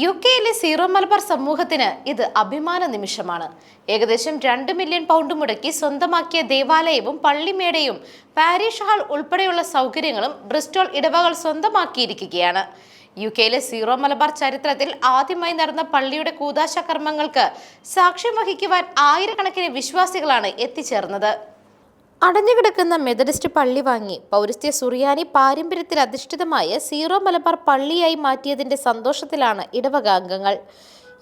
U കെയിലെ zero Malabar സമൂഹത്തിന് ഇത് അഭിമാന നിമിഷമാണ്. ഏകദേശം രണ്ട് മില്യൺ പൗണ്ട് മുടക്കി സ്വന്തമാക്കിയ ദേവാലയവും പള്ളിമേടയും പാരീഷ് ഹാൾ ഉൾപ്പെടെയുള്ള സൗകര്യങ്ങളും ബ്രിസ്റ്റോൾ ഇടവകൾ സ്വന്തമാക്കിയിരിക്കുകയാണ്. യു കെയിലെ സീറോ മലബാർ ചരിത്രത്തിൽ ആദ്യമായി നടന്ന പള്ളിയുടെ കൂതാശ കർമ്മങ്ങൾക്ക് സാക്ഷ്യം വഹിക്കുവാൻ ആയിരക്കണക്കിന് വിശ്വാസികളാണ് എത്തിച്ചേർന്നത്. അടഞ്ഞുകിടക്കുന്ന മെതഡിസ്റ്റ് പള്ളി വാങ്ങി. പൗരസ്ത്യ സുറിയാനി പാരമ്പര്യത്തിൽ അധിഷ്ഠിതമായ സീറോ മലബാർ പള്ളിയായി മാറ്റിയതിന്റെ സന്തോഷത്തിലാണ് ഇടവക അംഗങ്ങൾ.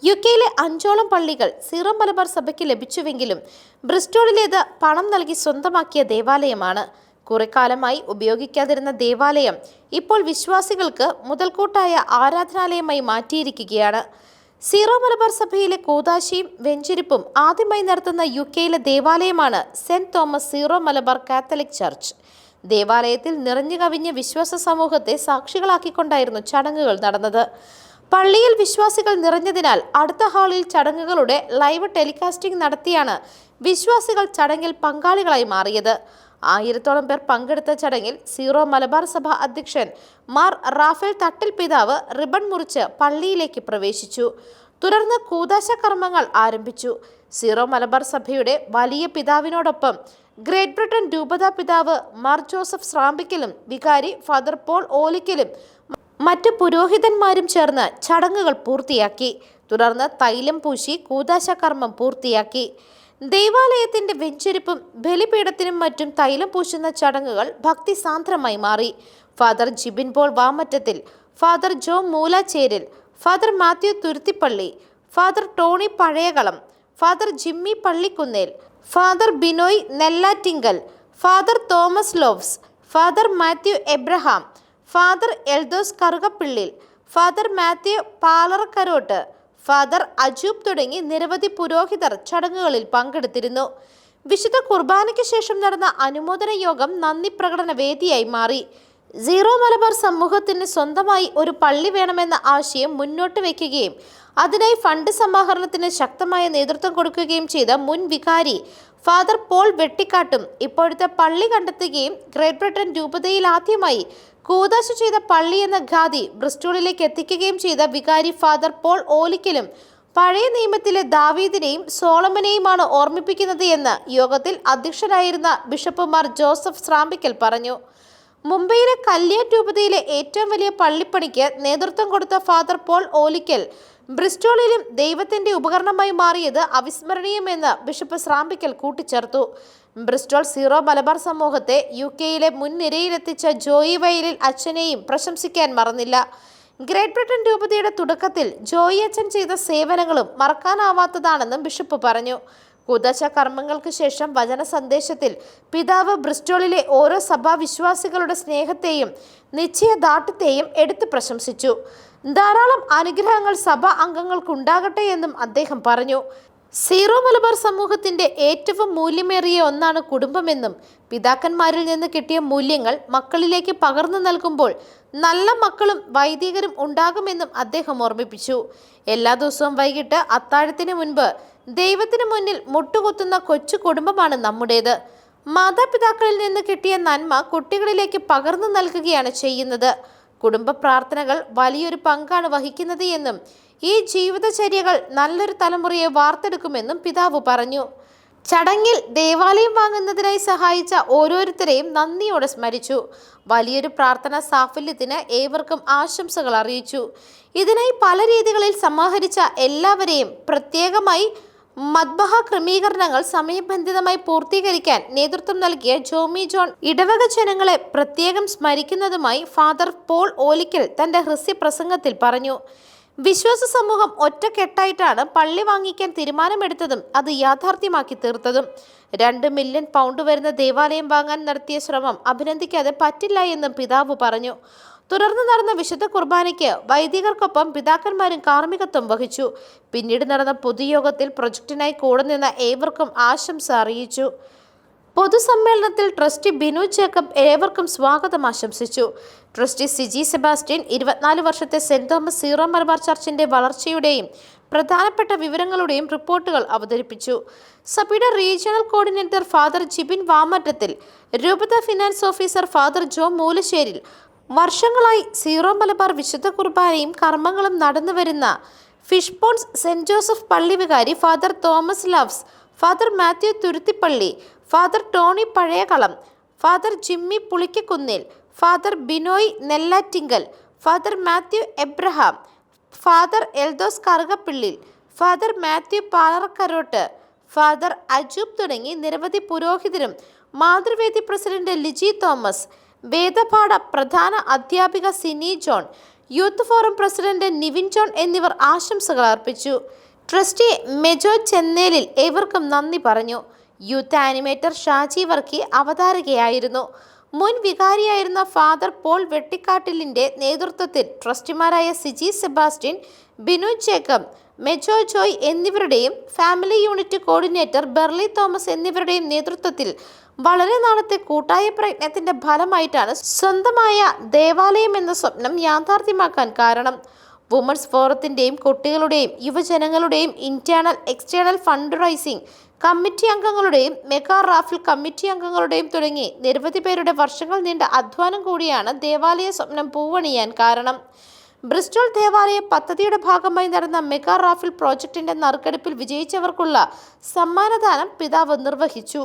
യു കെയിലെ അഞ്ചോളം പള്ളികൾ സീറോ മലബാർ സഭയ്ക്ക് ലഭിച്ചുവെങ്കിലും ബ്രിസ്റ്റോളിലേത് പണം നൽകി സ്വന്തമാക്കിയ ദേവാലയമാണ്. കുറെക്കാലമായി ഉപയോഗിക്കാതിരുന്ന ദേവാലയം ഇപ്പോൾ വിശ്വാസികൾക്ക് മുതൽക്കൂട്ടായ ആരാധനാലയമായി മാറ്റിയിരിക്കുകയാണ്. സീറോ മലബാർ സഭയിലെ കൂതാശിയും വെഞ്ചിരിപ്പും ആദ്യമായി നടത്തുന്ന യു കെയിലെ ദേവാലയമാണ് Saint Thomas Syro Malabar Catholic church. ദേവാലയത്തിൽ നിറഞ്ഞു കവിഞ്ഞ വിശ്വാസ സമൂഹത്തെ സാക്ഷികളാക്കിക്കൊണ്ടായിരുന്നു ചടങ്ങുകൾ നടന്നത്. പള്ളിയിൽ വിശ്വാസികൾ നിറഞ്ഞതിനാൽ അടുത്ത ഹാളിൽ ചടങ്ങുകളുടെ ലൈവ് ടെലികാസ്റ്റിംഗ് നടത്തിയാണ് വിശ്വാസികൾ ചടങ്ങിൽ പങ്കാളികളായി മാറിയത്. ആയിരത്തോളം പേർ പങ്കെടുത്ത ചടങ്ങിൽ സീറോ മലബാർ സഭ അധ്യക്ഷൻ മാർ റാഫേൽ തട്ടിൽ പിതാവ് റിബൺ മുറിച്ച് പള്ളിയിലേക്ക് പ്രവേശിച്ചു. തുടർന്ന് കൂതാശ കർമ്മങ്ങൾ ആരംഭിച്ചു. സീറോ മലബാർ സഭയുടെ വലിയ പിതാവിനോടൊപ്പം ഗ്രേറ്റ് ബ്രിട്ടൻ രൂപതാ പിതാവ് മാർ ജോസഫ് സ്രാമ്പിക്കലും വികാരി ഫാദർ പോൾ ഓലിക്കലും മറ്റു പുരോഹിതന്മാരും ചേർന്ന് ചടങ്ങുകൾ പൂർത്തിയാക്കി. തുടർന്ന് തൈലം പൂശി കൂതാശ കർമ്മം പൂർത്തിയാക്കി. ദൈവാലയത്തിന്റെ വെഞ്ചരിപ്പും ബലിപീഠത്തിനും മറ്റും തൈലം പൂശുന്ന ചടങ്ങുകൾ ഭക്തിസാന്ദ്രമായി മാറി. Father Jibin Paul Vamattathil Father Jo Moolacheril Father Mathew Thuruthippally Father Tony Pazhayakalam Father Jimmy Pallikunnel Father Binoy Nellattinkal Father Thomas Loves Father Mathew Abraham Father Eldhose Karukappillil Father Mathew Palarakkarottu Father Ajoob തുടങ്ങി നിരവധി പുരോഹിതർ ചടങ്ങുകളിൽ പങ്കെടുത്തിരുന്നു. വിശുദ്ധ കുർബാനയ്ക്ക് ശേഷം നടന്ന അനുമോദന യോഗം നന്ദി പ്രകടന വേദിയായി മാറി. സീറോ മലബാർ സമൂഹത്തിന് സ്വന്തമായി ഒരു പള്ളി വേണമെന്ന ആശയം മുന്നോട്ട് വയ്ക്കുകയും അതിനായി ഫണ്ട് സമാഹരണത്തിന് ശക്തമായ നേതൃത്വം കൊടുക്കുകയും ചെയ്ത മുൻ വികാരി ഫാദർ പോൾ വെട്ടിക്കാട്ടും ഇപ്പോഴത്തെ പള്ളി കണ്ടെത്തുകയും ഗ്രേറ്റ് ബ്രിട്ടൻ രൂപതയിൽ ആദ്യമായി കൂതാശ ചെയ്ത പള്ളി എന്ന ഖാദി ബ്രിസ്റ്റോളിലേക്ക് എത്തിക്കുകയും ചെയ്ത വികാരി ഫാദർ പോൾ ഓലിക്കലും പഴയ നിയമത്തിലെ ദാവീദിനെയും സോളമനെയുമാണ് ഓർമ്മിപ്പിക്കുന്നത് എന്ന് യോഗത്തിൽ അധ്യക്ഷനായിരുന്ന ബിഷപ്പുമാർ ജോസഫ് സ്രാമ്പിക്കൽ പറഞ്ഞു. മുംബൈയിലെ കല്യാൺ രൂപതയിലെ ഏറ്റവും വലിയ പള്ളിപ്പണിക്ക് നേതൃത്വം കൊടുത്ത ഫാദർ പോൾ ഓലിക്കൽ ബ്രിസ്റ്റോളിലും ദൈവത്തിന്റെ ഉപകരണമായി മാറിയത് അവിസ്മരണീയമെന്ന് ബിഷപ്പ് സ്രാമ്പിക്കൽ കൂട്ടിച്ചേർത്തു. ബ്രിസ്റ്റോൾ സീറോ മലബാർ സമൂഹത്തെ യു കെയിലെ മുൻനിരയിലെത്തിച്ച ജോയി വയലിൽ അച്ഛനെയും പ്രശംസിക്കാൻ മറന്നില്ല. ഗ്രേറ്റ് ബ്രിട്ടൻ രൂപതയുടെ തുടക്കത്തിൽ ജോയി അച്ഛൻ ചെയ്ത സേവനങ്ങളും മറക്കാനാവാത്തതാണെന്നും ബിഷപ്പ് പറഞ്ഞു. കൂതാശ കർമ്മങ്ങൾക്ക് ശേഷം വചന സന്ദേശത്തിൽ പിതാവ് ബ്രിസ്റ്റോളിലെ ഓരോ സഭാ വിശ്വാസികളുടെ സ്നേഹത്തെയും നിശ്ചയദാർഢ്യത്തെയും എടുത്തു പ്രശംസിച്ചു. ധാരാളം അനുഗ്രഹങ്ങൾ സഭ അംഗങ്ങൾക്കുണ്ടാകട്ടെ എന്നും അദ്ദേഹം പറഞ്ഞു. സീറോ മലബാർ സമൂഹത്തിന്റെ ഏറ്റവും മൂല്യമേറിയ ഒന്നാണ് കുടുംബമെന്നും പിതാക്കന്മാരിൽ നിന്ന് കിട്ടിയ മൂല്യങ്ങൾ മക്കളിലേക്ക് പകർന്നു നൽകുമ്പോൾ നല്ല മക്കളും വൈദികരും ഉണ്ടാകുമെന്നും അദ്ദേഹം ഓർമ്മിപ്പിച്ചു. എല്ലാ ദിവസവും വൈകിട്ട് അത്താഴത്തിന് മുൻപ് ദൈവത്തിന് മുന്നിൽ മുട്ടുകുത്തുന്ന കൊച്ചു കുടുംബമാണ് നമ്മുടേത്. മാതാപിതാക്കളിൽ നിന്ന് കിട്ടിയ നന്മ കുട്ടികളിലേക്ക് പകർന്നു നൽകുകയാണ് ചെയ്യുന്നത്. കുടുംബ പ്രാർത്ഥനകൾ വലിയൊരു പങ്കാണ് വഹിക്കുന്നത് എന്നും ഈ ജീവിതചര്യകൾ നല്ലൊരു തലമുറയെ വാർത്തെടുക്കുമെന്നും പിതാവ് പറഞ്ഞു. ചടങ്ങിൽ ദേവാലയം വാങ്ങുന്നതിനായി സഹായിച്ച ഓരോരുത്തരെയും നന്ദിയോടെ സ്മരിച്ചു. വലിയൊരു പ്രാർത്ഥന സാഫല്യത്തിന് ഏവർക്കും ആശംസകൾ അറിയിച്ചു. ഇതിനായി പല രീതികളിൽ സമാഹരിച്ച എല്ലാവരെയും പ്രത്യേകമായി മദ്ബഹ ക്രമീകരണങ്ങൾ സമയബന്ധിതമായി പൂർത്തീകരിക്കാൻ നേതൃത്വം നൽകിയ ജോമി ജോൺ ഇടവക ജനങ്ങളെ പ്രത്യേകം സ്മരിക്കുന്നതുമായി ഫാദർ പോൾ ഓലിക്കൽ തന്റെ ഹൃസ്യപ്രസംഗത്തിൽ പറഞ്ഞു. വിശ്വാസ സമൂഹം ഒറ്റക്കെട്ടായിട്ടാണ് പള്ളി വാങ്ങിക്കാൻ തീരുമാനമെടുത്തതും അത് യാഥാർത്ഥ്യമാക്കി തീർത്തതും. രണ്ട് മില്യൺ പൗണ്ട് വരുന്ന ദേവാലയം വാങ്ങാൻ നടത്തിയ ശ്രമം അഭിനന്ദിക്കാതെ പറ്റില്ല എന്നും പിതാവ് പറഞ്ഞു. തുടർന്ന് നടന്ന വിശുദ്ധ കുർബാനയ്ക്ക് വൈദികർക്കൊപ്പം പിതാക്കന്മാരും കാർമ്മികത്വം വഹിച്ചു. പിന്നീട് നടന്ന പൊതുയോഗത്തിൽ പ്രൊജക്ടിനായി കൂടെ നിന്ന ഏവർക്കും ആശംസ അറിയിച്ചു. പൊതുസമ്മേളനത്തിൽ ട്രസ്റ്റി ബിനു ജേക്കബ് ഏവർക്കും സ്വാഗതം ആശംസിച്ചു. ട്രസ്റ്റി സിജി സെബാസ്റ്റ്യൻ ഇരുപത്തിനാല് വർഷത്തെ സെന്റ് തോമസ് സീറോ മലബാർ ചർച്ചിന്റെ വളർച്ചയുടെയും പ്രധാനപ്പെട്ട വിവരങ്ങളുടെയും റിപ്പോർട്ടുകൾ അവതരിപ്പിച്ചു. സഭയുടെ regional coordinator Father Jibin Vamattathil രൂപത finance officer Father Jo Moolasseril വർഷങ്ങളായി സീറോ മലബാർ വിശുദ്ധ കുർബാനയും കർമ്മങ്ങളും നടന്നുവരുന്ന ഫിഷ് പോൺസ് സെന്റ് ജോസഫ് പള്ളി വികാരി father Thomas loves father Mathew Thuruthippally father Tony Pazhayakalam father Jimmy Pulikkakunnil father Binoy Nellattinkal father Mathew Abraham father Eldhose Karukappillil father Mathew Palarakkarott father Ajoob തുടങ്ങി നിരവധി പുരോഹിതരും Mathruvedi president Liji Thomas വേദപാഠ പ്രധാന അധ്യാപിക Sini John youth forum president Nivin John എന്നിവർ ആശംസകൾ അർപ്പിച്ചു. Trustee Mejo Chennelil ഏവർക്കും നന്ദി പറഞ്ഞു. യൂത്ത് ആനിമേറ്റർ ഷാജി വർക്കി അവതാരകയായിരുന്നു. മുൻ വികാരിയായിരുന്ന ഫാദർ പോൾ വെട്ടിക്കാട്ടിലിന്റെ നേതൃത്വത്തിൽ ട്രസ്റ്റിമാരായ Siji Sebastian Binu Jacob Mejo Joy എന്നിവരുടെയും family unit coordinator Berly Thomas എന്നിവരുടെയും നേതൃത്വത്തിൽ വളരെ നാളത്തെ കൂട്ടായ പ്രയത്നത്തിന്റെ ഫലമായിട്ടാണ് സ്വന്തമായ ദേവാലയം എന്ന സ്വപ്നം യാഥാർത്ഥ്യമാക്കാൻ കാരണം. വുമൺസ് ഫോറത്തിന്റെയും കുട്ടികളുടെയും യുവജനങ്ങളുടെയും internal external fund raising committee അംഗങ്ങളുടെയും mega raffle committee അംഗങ്ങളുടെയും തുടങ്ങി നിരവധി പേരുടെ വർഷങ്ങൾ നീണ്ട അധ്വാനം കൂടിയാണ് ദേവാലയ സ്വപ്നം പൂവണിയാൻ കാരണം. ബ്രിസ്റ്റോൾ ദേവാലയ പദ്ധതിയുടെ ഭാഗമായി നടന്ന മെഗാ റാഫിൽ പ്രോജക്റ്റിന്റെ നറുക്കെടുപ്പിൽ വിജയിച്ചവർക്കുള്ള സമ്മാനദാനം പിതാവ് നിർവഹിച്ചു.